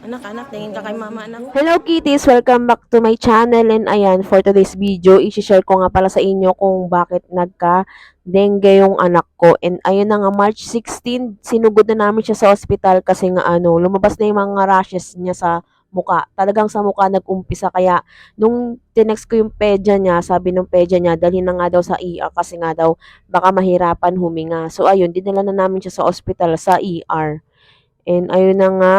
Anak, anak, tingin ka kay mama, anak. Hello kitties! Welcome back to my channel and ayan, for today's video, i-share ko nga pala sa inyo kung bakit nagka-dengue yung anak ko. And ayun na nga, March 16, sinugod na namin siya sa ospital kasi nga ano, lumabas na yung mga rashes niya sa muka. Talagang sa muka nag-umpisa kaya nung tinext ko yung pedya niya, sabi nung pedya niya, dalhin na nga daw sa ER kasi nga daw baka mahirapan huminga. So ayun, dinala na namin siya sa ospital sa ER. And ayun na nga,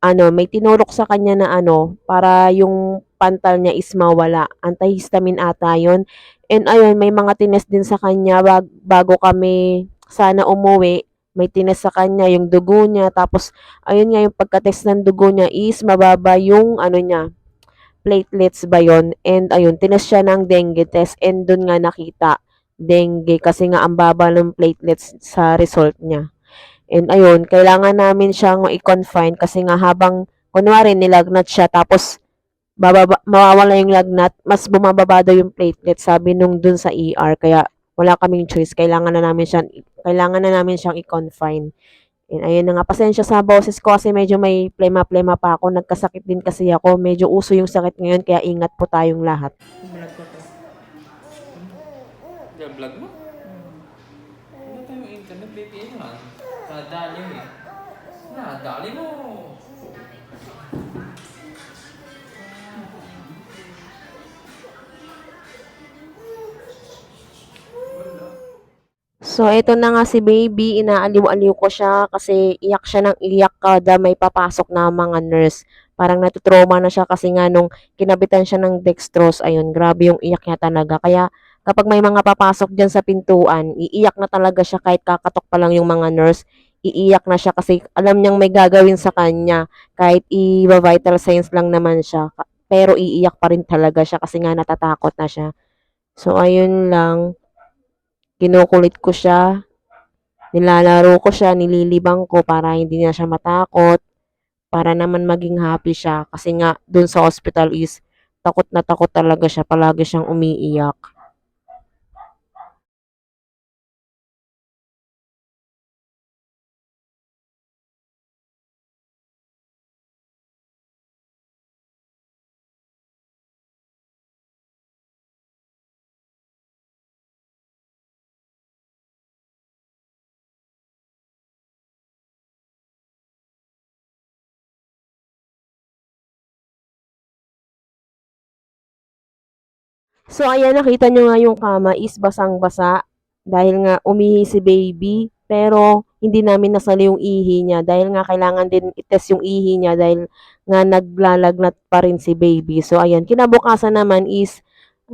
ano, may tinurok sa kanya na ano, para yung pantal niya is mawala. Antihistamine ata yun. And ayun, may mga tinest din sa kanya bag- bago kami sana umuwi. May tinest sa kanya yung dugo niya. Tapos, ayun nga yung pagka-test ng dugo niya is mababa yung ano niya, platelets ba yun? And ayun, tinest siya ng dengue test and dun nga nakita dengue kasi nga ang baba ng platelets sa result niya. And ayun, kailangan namin siyang i-confine kasi nga habang, kunwari, nilagnat siya, tapos bababa, mawawala yung lagnat, mas bumababa daw yung platelet, sabi nung dun sa ER. Kaya wala kaming choice. Kailangan na namin siyang, kailangan na namin siyang i-confine. And ayun na nga, pasensya sa boses ko kasi medyo may plema-plema pa ako. Nagkasakit din kasi ako. Medyo uso yung sakit ngayon, kaya ingat po tayong lahat. Vlog ko to. Yung vlog mo? Ano tayong internet, baby? Ano nga? Nadali mo eh. Nadali mo! So, ito na nga si baby, inaaliw-aliw ko siya kasi iyak siya ng iyak kada may papasok na mga nurse. Parang natutrauma na siya kasi nga nung kinabitan siya ng dextrose, ayun, grabe yung iyak niya talaga. Kaya kapag may mga papasok dyan sa pintuan, iiyak na talaga siya kahit kakatok pa lang yung mga nurse. Iiyak na siya kasi alam niyang may gagawin sa kanya kahit i-vital signs lang naman siya. Pero iiyak pa rin talaga siya kasi nga natatakot na siya. So, ayun lang kinukulit ko siya, nilalaro ko siya, nililibang ko para hindi na siya matakot, para naman maging happy siya. Kasi nga, dun sa hospital is, takot na takot talaga siya, palagi siyang umiiyak. So, ayan, nakita nyo nga yung kama is basang-basa dahil nga umihi si baby. Pero, hindi namin nasali yung ihi niya dahil nga kailangan din itest yung ihi niya dahil nga naglalagnat pa rin si baby. So, ayan, kinabukasan naman is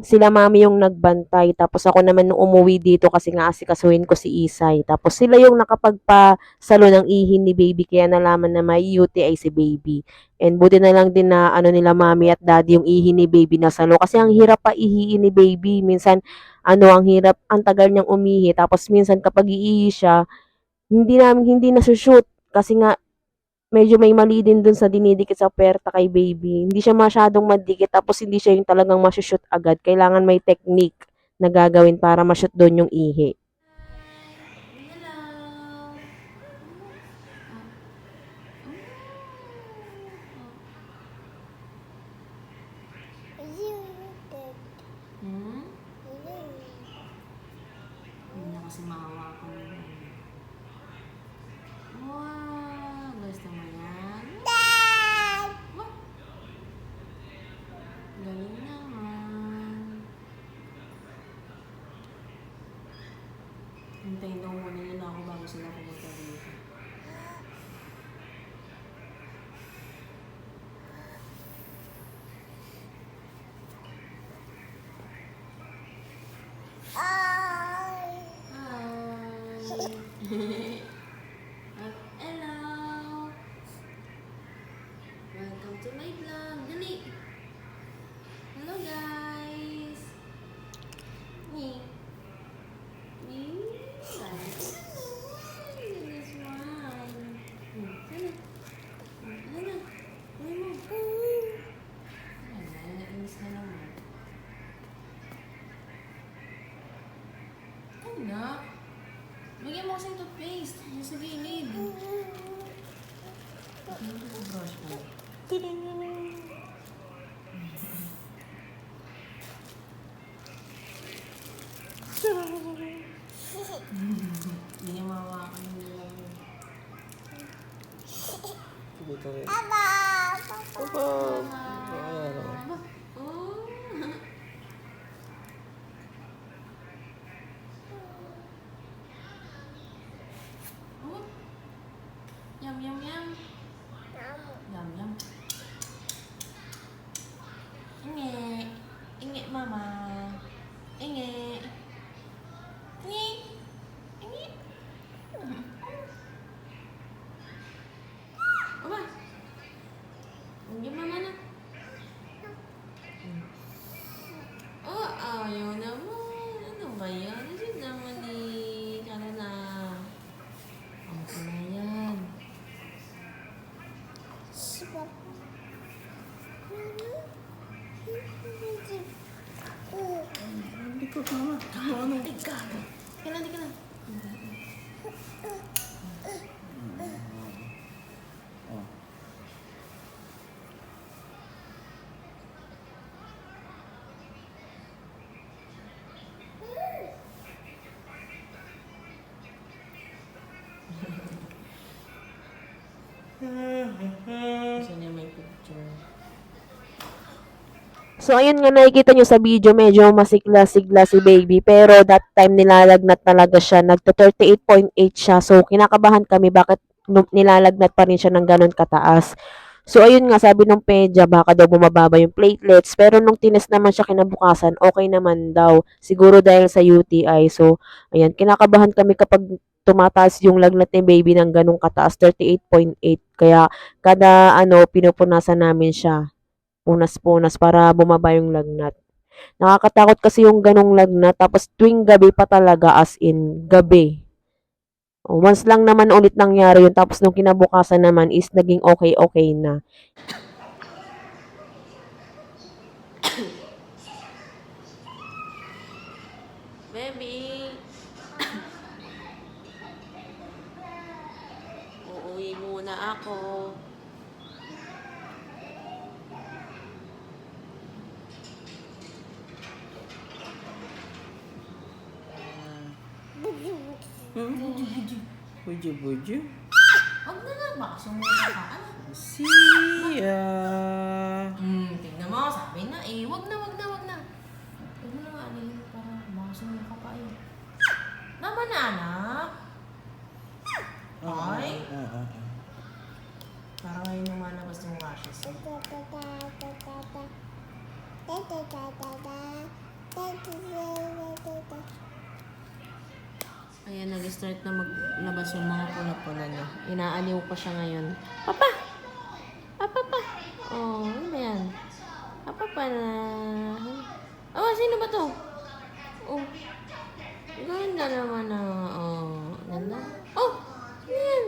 sila mami yung nagbantay. Tapos ako naman nung umuwi dito kasi nga asikasuhin ko si Isay. Tapos sila yung nakapagpasalo ng ihi ni baby kaya nalaman na may UTI si baby. And buti na lang din na ano nila mami at daddy yung ihi ni baby na salo. Kasi ang hirap pa ihiin ni baby. Minsan, ano, ang hirap, ang tagal niyang umihi. Tapos minsan kapag iihi siya, hindi namin, hindi nasushoot. Kasi nga, medyo may mali din dun sa dinidikit sa puwerta kay baby. Hindi siya masyadong madikit. Tapos hindi siya yung talagang masushoot agad. Kailangan may technique na gagawin para mashoot doon yung ihi. Na kasi mahawakan mo yan. Wow! Gusto mo yan? Dad! Galing naman. Ako bago sila pumunta dito. Hi! At hello! Welcome to my vlog. Dali! Hello guys! Me. Me. Nice. This one. Hmm, Sana. Sana. Uy mo. Ano, nainis ka naman. Anak. Bigyan mo kasi yung toothpaste. Yung sa gilid. Hindi ko brush mo. Hindi niya mawakan yung nilalang. Pupunta rin. Papa! Yeah. Hindi So, ayun nga nakikita nyo sa video, medyo masigla-sigla si baby. Pero that time nilalagnat talaga siya. Nagta 38.8 siya. So, kinakabahan kami bakit nilalagnat pa rin siya ng ganun kataas. So, ayun nga, sabi nung pedya, baka daw bumababa yung platelets. Pero nung tines naman siya kinabukasan, okay naman daw. Siguro dahil sa UTI. So, ayan, kinakabahan kami kapag tumataas yung lagnat ni baby ng ganung kataas, 38.8. Kaya, kada ano, pinupunasan namin siya punas-punas para bumaba yung lagnat. Nakakatakot kasi yung ganong lagnat. Tapos tuwing gabi pa talaga as in gabi. Once lang naman ulit nangyari yun. Tapos nung kinabukasan naman is naging okay-okay na. Baby! Uuwi muna ako. Buju buju. Huwag na lang, baka sumula ka. Ano? Siya. Hmm, tingnan mo, sabi na eh. Wag na, wag na, wag na. Huwag mo na nga alihin para baka sumula ka pa eh. Tama na, anak. Ay. Ah, ah, ah. Parang ngayon lumalabas yung rashes. eh. Ayan, nag-start na maglabas yung mga pula-pula niya. Inaaliw pa siya ngayon. Papa! Ah, papa! Oh, ano yan? Ah, papa na. Oh, sino ba to? Oh. Ganda naman na. Oh, ganda. Oh! Ano yan?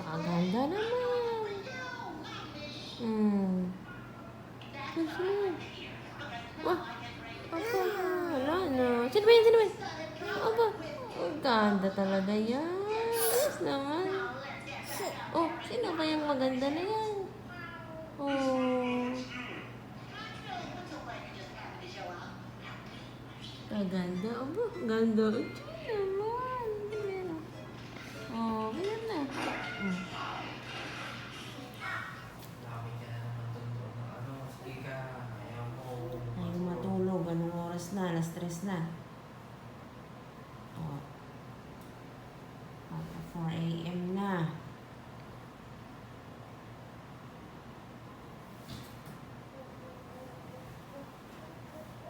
Kaganda naman. Hmm. Susunod. Wah! Apa? Wala na. Sino ba yan? Sino ba yan? Apa? Ang ganda talaga yan. Yes naman. Oh, sino ba yung maganda na yan? Oh. Kaganda. Aba, ganda. Ito 4 a.m. na.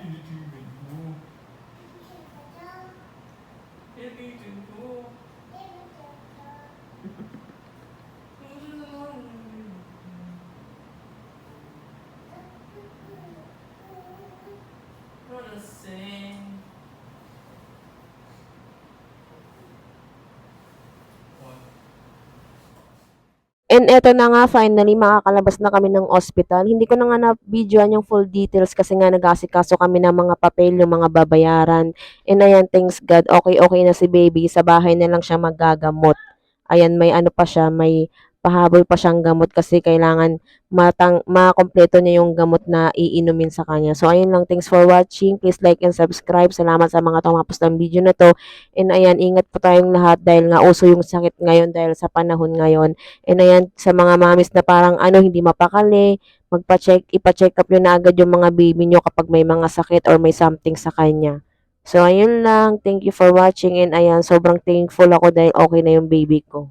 Ibig mo. Ibig mo. Wanna sing. What? And eto na nga, finally, makakalabas na kami ng hospital. Hindi ko na nga na-videoan yung full details kasi nga nag-asikaso kami ng mga papel, yung mga babayaran. And ayan, thanks God, okay-okay na si baby. Sa bahay na lang siya magagamot. Ayan, may ano pa siya, may pahabol pa siyang gamot kasi kailangan matang makompleto niya yung gamot na iinumin sa kanya. So, ayun lang. Thanks for watching. Please like and subscribe. Salamat sa mga tumapos ng video na to. And ayan, ingat po tayong lahat dahil nga uso yung sakit ngayon dahil sa panahon ngayon. And ayan, sa mga mamis na parang ano, hindi mapakali, magpa-check, ipa-check up nyo na agad yung mga baby nyo kapag may mga sakit or may something sa kanya. So, ayun lang. Thank you for watching. And ayan, sobrang thankful ako dahil okay na yung baby ko.